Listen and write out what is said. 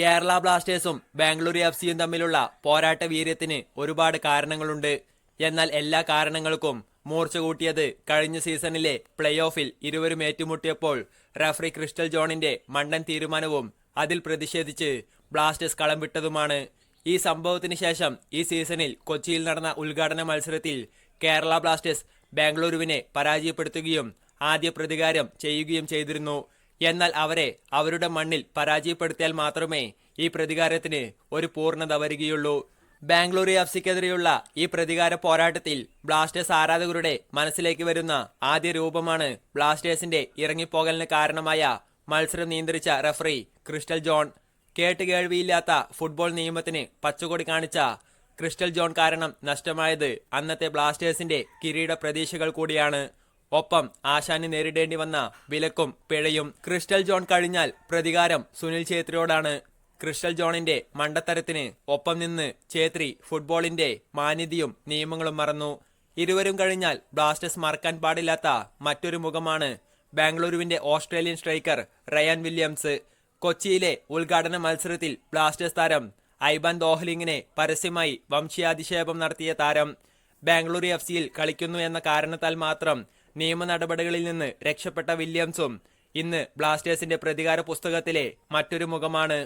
Kerala ബ്ലാസ്റ്റേഴ്സും Bangalore F സിയും തമ്മിലുള്ള പോരാട്ട വീര്യത്തിന് ഒരുപാട് കാരണങ്ങളുണ്ട്. എന്നാൽ എല്ലാ കാരണങ്ങൾക്കും മൂർച്ച കൂട്ടിയത് കഴിഞ്ഞ സീസണിലെ പ്ലേ ഓഫിൽ ഇരുവരും ഏറ്റുമുട്ടിയപ്പോൾ റഫറി ക്രിസ്റ്റൽ ജോണിന്റെ മണ്ടൻ തീരുമാനവും അതിൽ പ്രതിഷേധിച്ച് ബ്ലാസ്റ്റേഴ്സ് കളം വിട്ടതുമാണ്. ഈ സംഭവത്തിന് ശേഷം ഈ സീസണിൽ കൊച്ചിയിൽ നടന്ന ഉദ്ഘാടന മത്സരത്തിൽ കേരള ബ്ലാസ്റ്റേഴ്സ് ബാംഗ്ലൂരുവിനെ പരാജയപ്പെടുത്തുകയും ആദ്യ പ്രതികാരം ചെയ്യുകയും ചെയ്തിരുന്നു. എന്നാൽ അവരെ അവരുടെ മണ്ണിൽ പരാജയപ്പെടുത്തിയാൽ മാത്രമേ ഈ പ്രതികാരത്തിന് ഒരു പൂർണത വരികയുള്ളൂ. ബാംഗ്ലൂർ എഫ് സിക്കെതിരെയുള്ള ഈ പ്രതികാര പോരാട്ടത്തിൽ ബ്ലാസ്റ്റേഴ്സ് ആരാധകരുടെ മനസ്സിലേക്ക് വരുന്ന ആദ്യ രൂപമാണ് ബ്ലാസ്റ്റേഴ്സിന്റെ ഇറങ്ങിപ്പോകലിന് കാരണമായ മത്സരം നിയന്ത്രിച്ച റഫറി ക്രിസ്റ്റൽ ജോൺ. കേട്ട് കേൾവിയില്ലാത്ത ഫുട്ബോൾ നിയമത്തിന് പച്ചക്കൊടി കാണിച്ച ക്രിസ്റ്റൽ ജോൺ കാരണം നഷ്ടമായത് അന്നത്തെ ബ്ലാസ്റ്റേഴ്സിന്റെ കിരീട പ്രതീക്ഷകൾ കൂടിയാണ്. ഒപ്പം ആശാന് നേരിടേണ്ടി വന്ന വിലക്കും പിഴയും ക്രിസ്റ്റൽ ജോൺ കഴിഞ്ഞാൽ പ്രതികാരം സുനിൽ ഛേത്രിയോടാണ്. ക്രിസ്റ്റൽ ജോണിന്റെ മണ്ടത്തരത്തിന് ഒപ്പം നിന്ന് ഛേത്രി ഫുട്ബോളിന്റെ മാന്യതയും നിയമങ്ങളും മറന്നു. ഇരുവരും കഴിഞ്ഞാൽ ബ്ലാസ്റ്റേഴ്സ് മറക്കാൻ പാടില്ലാത്ത മറ്റൊരു മുഖമാണ് ബാംഗ്ലൂരുവിന്റെ ഓസ്ട്രേലിയൻ സ്ട്രൈക്കർ റയാൻ വില്യംസ്. കൊച്ചിയിലെ ഉദ്ഘാടന മത്സരത്തിൽ ബ്ലാസ്റ്റേഴ്സ് താരം ഐബാൻ ദോഹ്ലിങ്ങിനെ പരസ്യമായി വംശീയാധിക്ഷേപം നടത്തിയ താരം ബാംഗ്ലൂരു എഫ് സിയിൽ കളിക്കുന്നു എന്ന കാരണത്താൽ മാത്രം നിയമ നടപടികളിൽ നിന്ന് രക്ഷപ്പെട്ട വില്യംസും ഇന്ന് ബ്ലാസ്റ്റേഴ്സിന്റെ പ്രതികാര പുസ്തകത്തിലെ മറ്റൊരു മുഖമാണ്.